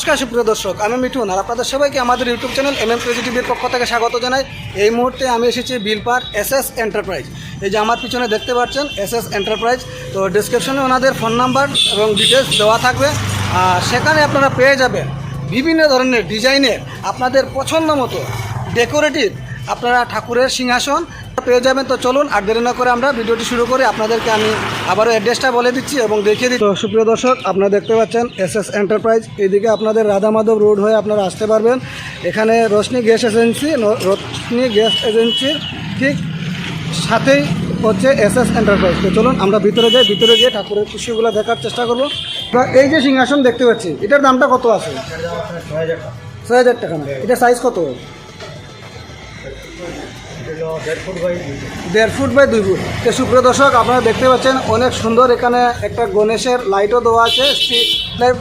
নমস্কার, সুপ্রিয় দর্শক। আমি মিঠুন আর আপনাদের সবাইকে আমাদের ইউটিউব চ্যানেল এম এম টিভির পক্ষ থেকে স্বাগত জানাই। এই মুহূর্তে আমি এসেছি বিলপার এস এস এন্টারপ্রাইজ। এই যে আমার পিছনে দেখতে পাচ্ছেন এস এস এন্টারপ্রাইজ, তো ডিসক্রিপশনে ওনাদের ফোন নাম্বার এবং ডিটেলস দেওয়া থাকবে। আর সেখানে আপনারা পেয়ে যাবেন বিভিন্ন ধরনের ডিজাইনের আপনাদের পছন্দ মতো ডেকোরেটিভ আপনারা ঠাকুরের সিংহাসন পেয়ে যাবেন। তো চলুন আর দেরি না করে আমরা ভিডিওটি শুরু করে। আপনাদেরকে আমি আবারও অ্যাড্রেসটা বলে দিচ্ছি এবং দেখিয়ে দিচ্ছি। সুপ্রিয় দর্শক আপনারা দেখতে পাচ্ছেন এস এস এন্টারপ্রাইজ এইদিকে আপনাদের রাধা মাধব রোড হয়ে আপনারা আসতে পারবেন। এখানে Roshni gas agency Roshni gas এজেন্সির ঠিক সাথেই হচ্ছে এস এস এন্টারপ্রাইজ তো চলুন আমরা ভিতরে যাই। ভিতরে গিয়ে ঠাকুরের খুশিগুলো দেখার চেষ্টা করব। এই যে সিংহাসন দেখতে পাচ্ছি এটার দামটা কত আছে? ছয় হাজার টাকা। না এটা সাইজ কত? দেড় ফুট বাই দুই ফুট। তো সুপ্রিয় দর্শক, আপনারা দেখতে পাচ্ছেন অনেক সুন্দর এখানে একটা গণেশের লাইটও দেওয়া আছে, স্ট্রিট লাইট।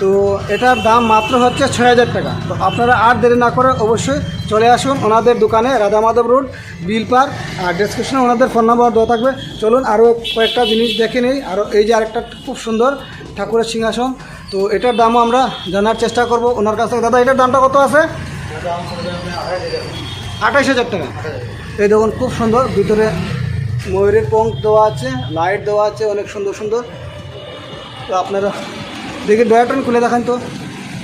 তো এটার দাম মাত্র হচ্ছে ছয় হাজার টাকা। তো আপনারা আর দেরি না করে অবশ্যই চলে আসুন ওনাদের দোকানে, রাধা মাধব রোড বিলপার আর ডিসক্রিপশনে ওনাদের ফোন নাম্বার দেওয়া থাকবে। চলুন আরও কয়েকটা জিনিস দেখে নিই। আরও এই যে আরেকটা খুব সুন্দর ঠাকুরের সিংহাসন। তো এটার দামও আমরা জানার চেষ্টা করব ওনার কাছ থেকে। দাদা, এটার দামটা কত আছে? আঠাশ হাজার টাকা। এই দেখুন খুব সুন্দর। ভিতরে ময়ূরের পঙ্ক দেওয়া আছে লাইট দেওয়া আছে অনেক সুন্দর সুন্দর। তো আপনারা দেখি ডয়ারটা খুলে দেখান তো।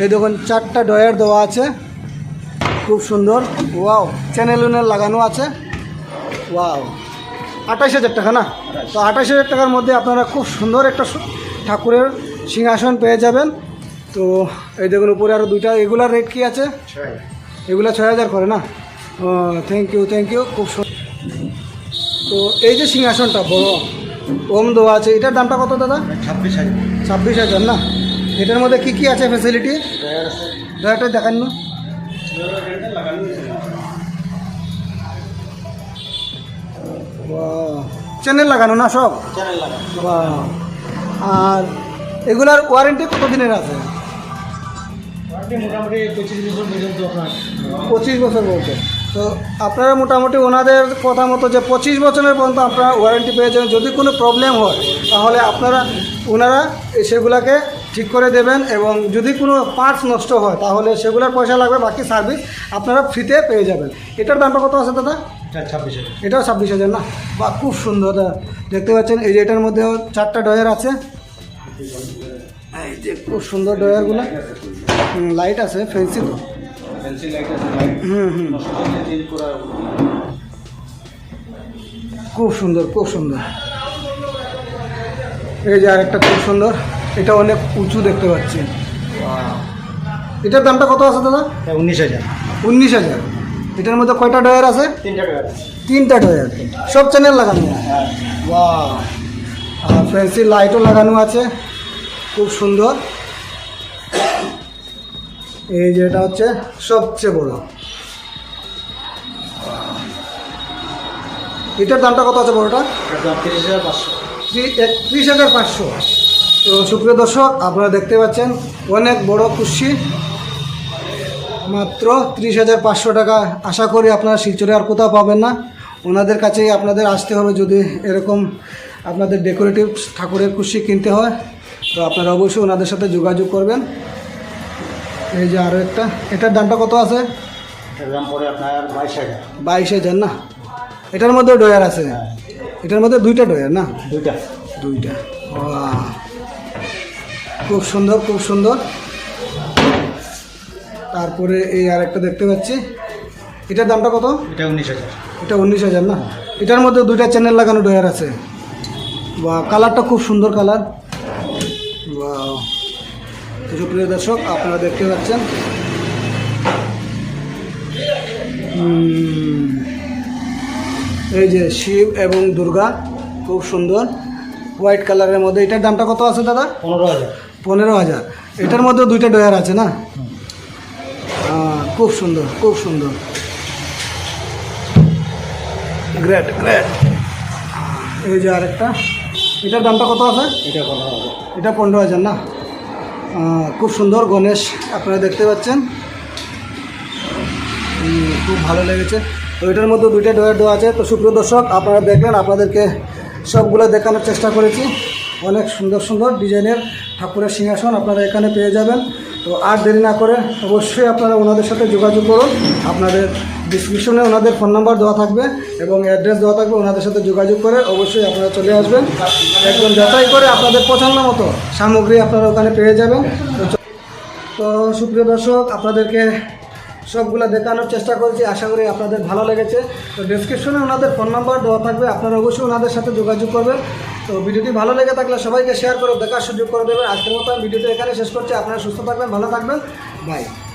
এই দেখুন চারটা ডয়ার দেওয়া আছে খুব সুন্দর। ওয়াও চ্যানেল উনেল লাগানো আছে। ওয়াও আঠাশ হাজার টাকা না? তো আঠাশ হাজার টাকার মধ্যে আপনারা খুব সুন্দর একটা ঠাকুরের সিংহাসন পেয়ে যাবেন। তো এই দেখুন উপরে আরও দুইটা এগুলার রেট কি আছে? এগুলো ছয় হাজার করে না? থ্যাংক ইউ থ্যাংক ইউ খুব সুন্দর তো এই যে সিংহাসনটা বড় ওম দেওয়া আছে এটার দামটা কত দাদা? ছাব্বিশ হাজার। ছাব্বিশ হাজার না? এটার মধ্যে কি কি আছে ফ্যাসিলিটি দয়াটা দেখান না। চ্যানেল লাগানো না সব? আর এগুলার ওয়ারেন্টি কত দিনের আছে? পঁচিশ বছর বলতে তো আপনারা মোটামুটি ওনাদের কথা মতো যে পঁচিশ বছরের পর্যন্ত আপনারা ওয়ারেন্টি পেয়ে যাবেন যদি কোনো প্রবলেম হয় তাহলে আপনারা ওনারা সেগুলাকে ঠিক করে দেবেন এবং যদি কোনো পার্টস নষ্ট হয় তাহলে সেগুলোর পয়সা লাগবে বাকি সার্ভিস আপনারা ফ্রিতে পেয়ে যাবেন। এটার দামটা কত আছে দাদা? ছাব্বিশ হাজার। এটাও ছাব্বিশ হাজার না? বা খুব সুন্দর দাদা। দেখতে পাচ্ছেন এই যে এটার মধ্যেও চারটা ডয়ার আছে। এই যে খুব সুন্দর ডয়ারগুলো লাইট আছে ফেন্সি তো। ফ্যান্সি লাইট আছে চেঞ্জ করা খুব সুন্দর খুব সুন্দর। এই যে আরেকটা খুব সুন্দর। এটা অনেক উঁচু দেখতে পাচ্ছি। এটার দামটা কত আছে দাদা? উনিশ হাজার। উনিশ হাজার। এটার মধ্যে কয়টা ডয়ার আছে? তিনটা টাকা তিনটা ডয়ার সব চ্যানেল লাগানো আর ফ্যান্সি লাইটও লাগানো আছে। খুব সুন্দর। এই যে এটা হচ্ছে সবচেয়ে বড়। এটার দামটা কত আছে বড়টা? তিরিশ হাজার পাঁচশো। একত্রিশ হাজার পাঁচশো তো সুপ্রিয় দর্শক, আপনারা দেখতে পাচ্ছেন, অনেক বড় খুশি মাত্র ত্রিশ হাজার পাঁচশো টাকা। আশা করি আপনারা শিলচরে আর কোথাও পাবেন না। ওনাদের কাছেই আপনাদের আসতে হবে যদি এরকম আপনাদের ডেকোরেটিভ ঠাকুরের খুশি কিনতে হয়। তো আপনারা অবশ্যই ওনাদের সাথে যোগাযোগ করবেন। এই যে আরও একটা। এটার দামটা কত আছে? এটার দাম পড়ে আপনার বাইশ হাজার। বাইশ হাজার না? এটার মধ্যে ডয়ার আছে? এটার মধ্যে দুইটা ডয়ার না? দুইটা। দুইটা। খুব সুন্দর খুব সুন্দর। তারপরে এই আর একটা দেখতে পাচ্ছি। এটার দামটা কত? এটা উনিশ হাজার। এটা উনিশ হাজার না? এটার মধ্যে দুইটা চ্যানেল লাগানো ডয়ার আছে। বা কালারটা খুব সুন্দর কালার বা সুপ্রিয় দর্শক আপনারা দেখতে পাচ্ছেন। এই যে শিব এবং দুর্গা খুব সুন্দর। হোয়াইট কালারের মধ্যে এটার দামটা কত আছে দাদা? পনেরো হাজার। পনেরো হাজার। এটার মধ্যে দুইটা ডয়ার আছে না? খুব সুন্দর খুব সুন্দর। গ্রেট গ্রেট এই যে আরেকটা। এটার দামটা কত আছে? এটা পনেরো হাজার। এটা পনেরো হাজার না? খুব সুন্দর গণেশ আপনারা দেখতে পাচ্ছেন। খুব ভালো লেগেছে। তো এটার মধ্যে দুইটা ডোয়ার ডোয়া আছে। তো সুপ্রিয় দর্শক, আপনারা দেখলেন, আপনাদেরকে সবগুলো দেখানোর চেষ্টা করেছি। অনেক সুন্দর সুন্দর ডিজাইনের ঠাকুরের সিংহাসন আপনারা এখানে পেয়ে যাবেন। তো আর দেরি না করে অবশ্যই আপনারা ওনাদের সাথে যোগাযোগ করুন। আপনাদের ডিসক্রিপশনে ওনাদের ফোন নাম্বার দেওয়া থাকবে এবং অ্যাড্রেস দেওয়া থাকবে ওনাদের সাথে যোগাযোগ করে অবশ্যই আপনারা চলে আসবেন। একদম যাচাই করে আপনাদের পছন্দ মতো সামগ্রী আপনারা ওখানে পেয়ে যাবেন। তো সুপ্রিয় দর্শক, আপনাদেরকে সবগুলো দেখানোর চেষ্টা করেছি। আশা করি আপনাদের ভালো লেগেছে। তো ডিসক্রিপশনে ওনাদের ফোন নাম্বার দেওয়া থাকবে। আপনারা অবশ্যই ওনাদের সাথে যোগাযোগ করবেন। তো ভিডিওটি ভালো লেগে থাকলে সবাইকে শেয়ার করে, দেখার সুযোগ করে দেবেন আজকের মতো আমি ভিডিওটি এখানে শেষ করছি। আপনারা সুস্থ থাকবেন, ভালো থাকবেন। বাই